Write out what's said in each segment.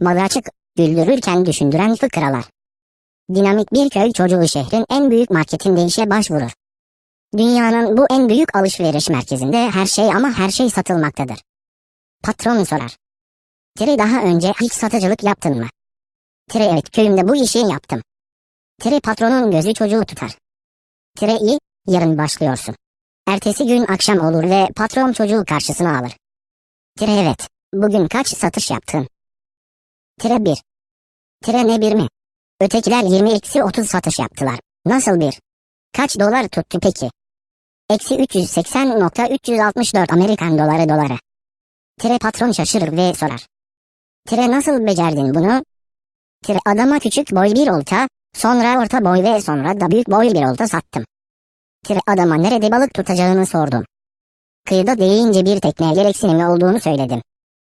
Malı açık, güldürürken düşündüren fıkralar. Dinamik bir köy çocuğu şehrin en büyük marketinde işe başvurur. Dünyanın bu en büyük alışveriş merkezinde her şey ama her şey satılmaktadır. Patron sorar. Tire daha önce hiç satıcılık yaptın mı? Tire evet köyümde bu işi yaptım. Tire patronun gözü çocuğu tutar. Tire iyi, yarın başlıyorsun. Ertesi gün akşam olur ve patron çocuğu karşısına alır. Tire evet, bugün kaç satış yaptın? Tire 1. Tire ne bir mi? Ötekiler 20 eksi 30 satış yaptılar. Nasıl bir? Kaç dolar tuttu peki? Eksi 380.364 Amerikan doları doları. Tire patron şaşırır ve sorar. Tire nasıl becerdin bunu? Tire adama küçük boy bir olta, sonra orta boy ve sonra da büyük boy bir olta sattım. Tire adama nerede balık tutacağını sordum. Kıyıda deyince bir tekneye gereksinimi olduğunu söyledim.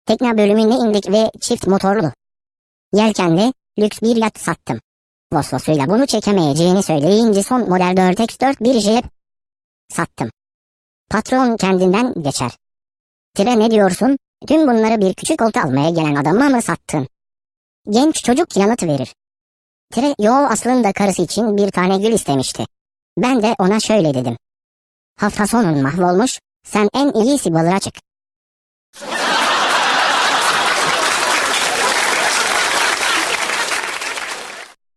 Tekne bölümüne indik ve çift motorlu. Yelkenli, lüks bir yat sattım. Vosvosuyla bunu çekemeyeceğini söyleyince son model 4x4 bir jip sattım. Patron kendinden geçer. Tire ne diyorsun? Tüm bunları bir küçük olta almaya gelen adama mı sattın? Genç çocuk yanıt verir. Tire yo aslında karısı için bir tane gül istemişti. Ben de ona şöyle dedim. Hafta sonun mahvolmuş, sen en iyisi balığa çık.